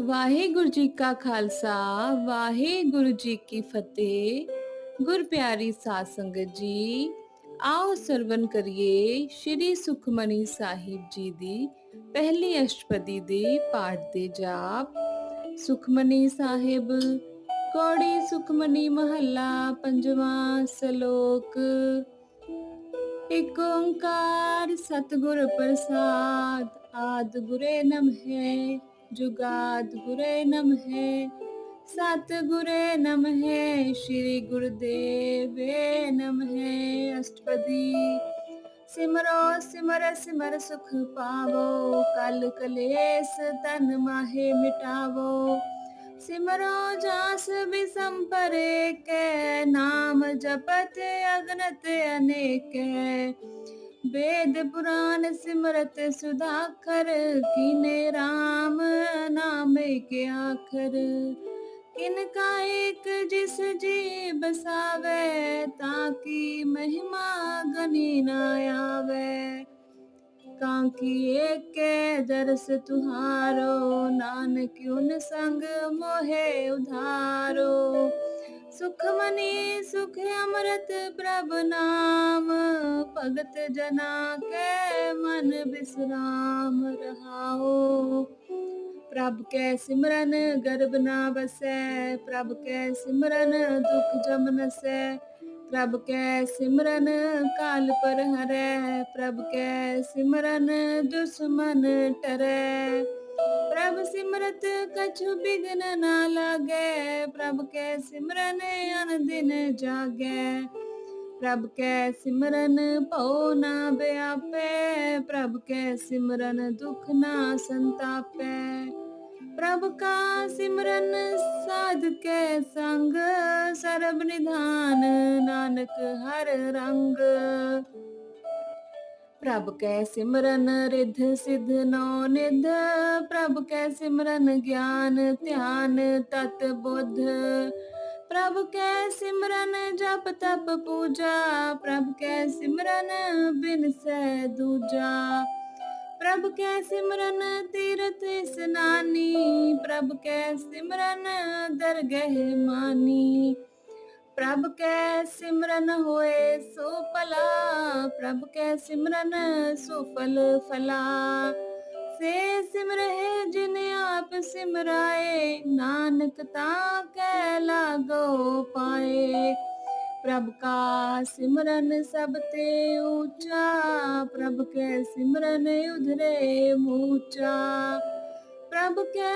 ਵਾਹਿਗੁਰੂ ਜੀ ਕਾ ਖਾਲਸਾ, ਵਾਹਿਗੁਰੂ ਜੀ ਕੀ ਫਤਿਹ। ਗੁਰ ਪਿਆਰੀ ਸਾਧ ਸੰਗਤ ਜੀ, ਆਓ ਸਰਵਨ ਕਰੀਏ ਸ਼੍ਰੀ ਸੁਖਮਨੀ ਸਾਹਿਬ ਜੀ ਦੀ ਪਹਿਲੀ ਅਸ਼ਟਪਦੀ ਦੇ ਪਾਠ ਦੇ ਜਾਪ। ਸੁਖਮਨੀ ਸਾਹਿਬ, ਕੋੜੀ ਸੁਖਮਨੀ ਮਹੱਲਾ, ਪੰਜਵਾਂ ਸ਼ਲੋਕ। ਇਕ ਓੰਕਾਰ ਸਤਿਗੁਰ ਪ੍ਰਸਾਦ, ਆਦ ਗੁਰੇ ਨਮਹਿ। ਜੁਗਾਦ ਗੁਰੇ ਨਮਹਿ ਸਤ ਗੁਰੇ ਨਮਹਿ ਸ੍ਰੀ ਗੁਰਦੇਵੇ ਨਮਹਿ ਅਸ਼ਟਪਦੀ ਸਿਮਰੋ ਸਿਮਰ ਸਿਮਰ ਸੁਖ ਪਾਵੋ ਕਲ ਕਲੇਸ਼ ਤਨ ਮਾਹੇ ਮਿਟਾਵੋ ਸਿਮਰੋ ਜਾਸ ਬਿਸੰਪਰੇ ਕੈ ਨਾਮ ਜਪਤ ਅਗਨਤ ਅਨੇਕੇ वेद पुराण सिमरत सुधाकर कीने राम नाम के आखर किनका एक जिस जी बसावे ताकि महिमा गनी ना आवे कांकी एक के दरस तुहारो नानक उन संग मोहे उधारो ਸੁਖ ਮਨੀ, ਸੁਖ ਅਮਰਤ ਪ੍ਰਭ ਨਾਮ, ਭਗਤ ਜਨਾ ਕੈ ਮਨ ਬਿਸਰਾਮ ਰਹਾਓ ਪ੍ਰਭ ਕੈ ਸਿਮਰਨ ਗਰਬ ਨਾ ਵਸੈ, ਪ੍ਰਭ ਕੈ ਸਿਮਰਨ ਦੁਖ ਜਮ ਨਸੈ, ਪ੍ਰਭ ਕੈ ਸਿਮਰਨ ਕਾਲ ਪਰ ਹਰੈ ਪ੍ਰਭ ਕੈ ਸਿਮਰਨ ਦੁਸ਼ਮਨ ਟਰੈ। ਪ੍ਰਭ ਸਿਮਰਤ ਕਛੁ ਬਿਗਨ ਨਾ ਲਾਗੇ, ਪ੍ਰਭ ਕੈ ਸਿਮਰਨ ਅਨ ਦਿਨ ਜਾਗੇ। ਪ੍ਰਭ ਕੈ ਸਿਮਰਨ ਭਉ ਨਾ ਬਿਆਪੈ, ਪ੍ਰਭ ਕੈ ਸਿਮਰਨ ਦੁਖ ਨਾ ਸੰਤਾਪੈ। ਪ੍ਰਭ ਕਾ ਸਿਮਰਨ ਸਾਧ ਕੈ ਸੰਗ, ਸਰਬ ਨਿਧਾਨ ਨਾਨਕ ਹਰ ਰੰਗ। ਪ੍ਰਭ ਕੈ ਸਿਮਰਨ ਰਿਧ ਸਿਧ ਨੋ ਨਿਧ, ਪ੍ਰਭ ਕੈ ਸਿਮਰਨ ਗਿਆਨ ਧਿਆਨ ਤਤ ਬੁੱਧ। ਪ੍ਰਭ ਕੈ ਸਿਮਰਨ ਜਪ ਤਪ ਪੂਜਾ, ਪ੍ਰਭ ਕੈ ਸਿਮਰਨ ਬਿਨ ਸੈ ਦੂਜਾ। ਪ੍ਰਭ ਕੈ ਸਿਮਰਨ ਤੀਰਥ ਸਨਾਨੀ ਪ੍ਰਭ ਕੈ ਸਿਮਰਨ ਦਰਗਹਿ ਮਾਨੀ। ਪ੍ਰਭ ਕੈ ਸਿਮਰਨ ਹੋਏ ਸੋ ਭਲਾ ਪ੍ਰਭ ਕੈ ਸਿਮਰਨ ਸੋ ਫਲ ਫਲਾ ਸੇ ਸਿਮਰਹਿ ਜਿਨ ਆਪ ਸਿਮਰਾਏ ਨਾਨਕ ਤਾਂ ਕੈ ਲਾਗੋ ਪਾਏ ਪ੍ਰਭ ਕਾ ਸਿਮਰਨ ਸਭ ਤੇ ਊਚਾ ਪ੍ਰਭ ਕੈ ਸਿਮਰਨ ਉਧਰੇ ਮੂਚਾ ਪ੍ਰਭ ਕੈ